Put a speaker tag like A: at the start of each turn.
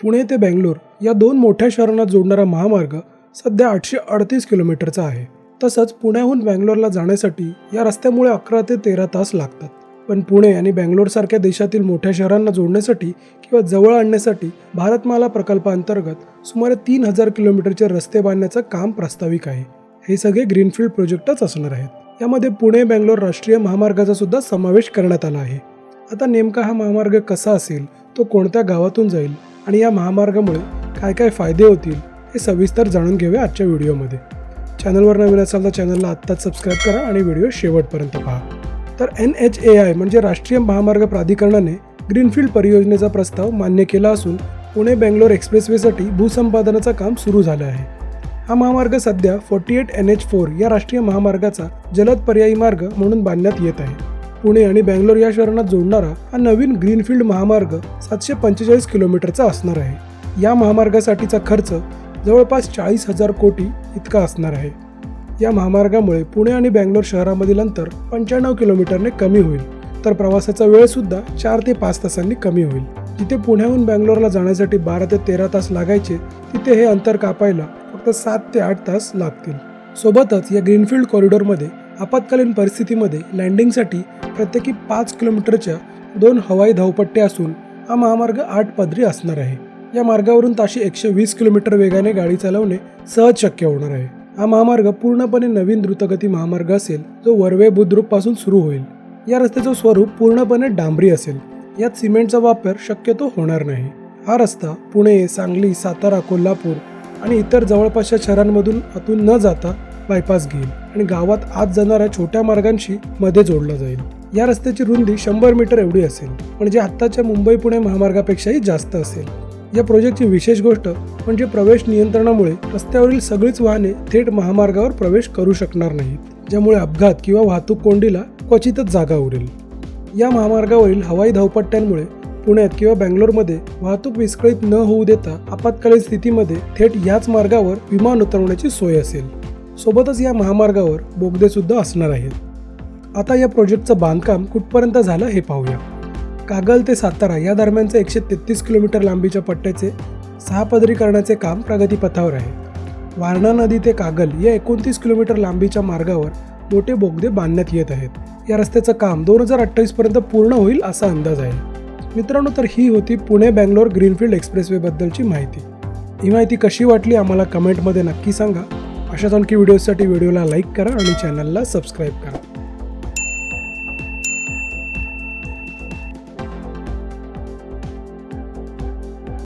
A: पुणे ते बेंगलोर या दोन मोठ्या शहरांना जोडणारा महामार्ग सध्या आठशे अडतीस किलोमीटरचा आहे. तसंच पुण्याहून बँगलोरला जाण्यासाठी या रस्त्यामुळे अकरा ते तेरा तास लागतात. पण पुणे आणि बँगलोरसारख्या देशातील मोठ्या शहरांना जोडण्यासाठी किंवा जवळ आणण्यासाठी भारतमाला प्रकल्पाअंतर्गत सुमारे तीन हजार किलोमीटरचे रस्ते बांधण्याचं काम प्रास्ताविक आहे. हे सगळे ग्रीनफील्ड प्रोजेक्टच असणार आहेत. यामध्ये पुणे बेंगलोर राष्ट्रीय महामार्गाचा सुद्धा समावेश करण्यात आला आहे. आता नेमका हा महामार्ग कसा असेल तो कोणत्या गावातून जाईल आणि या महामार्गामुळे काय काय फायदे होतील हे सविस्तर जाणून घेऊया आजच्या व्हिडिओमध्ये. चॅनलवर नवीन असाल तर चॅनलला आत्ताच सबस्क्राईब करा आणि व्हिडिओ शेवटपर्यंत पहा. तर एन एच ए आय म्हणजे राष्ट्रीय महामार्ग प्राधिकरणाने ग्रीनफील्ड परियोजनेचा प्रस्ताव मान्य केला असून पुणे बेंगलोर एक्सप्रेसवेसाठी भूसंपादनाचं काम सुरू झालं आहे. हा महामार्ग सध्या forty eight N H four या राष्ट्रीय महामार्गाचा जलद पर्यायी मार्ग म्हणून बांधण्यात येत आहे. पुणे आणि बँगलोर या शहरांना जोडणारा हा नवीन ग्रीनफील्ड महामार्ग सातशे पंचेचाळीस किलोमीटरचा असणार आहे. या महामार्गासाठीचा खर्च जवळपास चाळीस हजार कोटी इतका असणार आहे. या महामार्गामुळे पुणे आणि बँगलोर शहरामधील अंतर पंच्याण्णव किलोमीटरने कमी होईल. तर प्रवासाचा वेळसुद्धा चार ते पाच तासांनी कमी होईल. जिथे पुण्याहून बँगलोरला जाण्यासाठी बारा ते तेरा तास लागायचे तिथे हे अंतर कापायला फक्त सात ते आठ तास लागतील. सोबतच या ग्रीनफील्ड कॉरिडॉरमध्ये आपत्कालीन परिस्थितीमध्ये लँडिंगसाठी प्रत्येकी पाच किलोमीटरच्या दोन हवाई धावपट्ट्या असून हा महामार्ग आठ पदरी असणार आहे. या मार्गावरून ताशी एकशे वीस किलोमीटर वेगाने गाडी चालवणे सहज शक्य होणार आहे. हा महामार्ग पूर्णपणे नवीन द्रुतगती महामार्ग असेल जो वरवे बुद्रुकपासून सुरू होईल. या रस्त्याचं स्वरूप पूर्णपणे डांबरी असेल. यात सिमेंटचा वापर शक्यतो होणार नाही. हा रस्ता पुणे सांगली सातारा कोल्हापूर आणि इतर जवळपासच्या शहरांमधून आतून न जाता बायपास घेईल आणि गावात आत जाणाऱ्या छोट्या मार्गांशी मध्ये जोडला जाईल. या रस्त्याची रुंदी शंभर मीटर एवढी असेल म्हणजे आत्ताच्या मुंबई पुणे महामार्गापेक्षाही जास्त असेल. या प्रोजेक्टची विशेष गोष्ट म्हणजे प्रवेश नियंत्रणामुळे रस्त्यावरील सगळीच वाहने थेट महामार्गावर प्रवेश करू शकणार नाहीत ज्यामुळे अपघात किंवा वाहतूक कोंडीला क्वचितच जागा उरेल. या महामार्गावरील हवाई धावपट्ट्यांमुळे पुण्यात किंवा बेंगलोरमध्ये वाहतूक विस्कळीत न होऊ देता आपत्कालीन स्थितीमध्ये थेट याच मार्गावर विमान उतरवण्याची सोय असेल. सोबतच या महामार्गावर बोगदेसुद्धा असणार आहेत. आता या प्रोजेक्टचं बांधकाम कुठपर्यंत झालं हे पाहूया. कागल ते सातारा या दरम्यानचे एकशे तेहतीस किलोमीटर लांबीच्या पट्ट्याचे सहा पदरीकरणाचे काम प्रगतीपथावर आहे. वारणा नदी ते कागल या एकोणतीस किलोमीटर लांबीच्या मार्गावर मोठे बोगदे बांधण्यात येत आहेत. या रस्त्याचं काम दोन हजार अठ्ठावीसपर्यंत पूर्ण होईल असा अंदाज आहे. मित्रांनो तर ही होती पुणे बेंगलोर ग्रीनफील्ड एक्सप्रेसवेबद्दलची माहिती. ही माहिती कशी वाटली आम्हाला कमेंटमध्ये नक्की सांगा. अशाच आणखी व्हिडिओसाठी व्हिडिओला लाईक करा आणि चॅनलला सबस्क्राईब करा.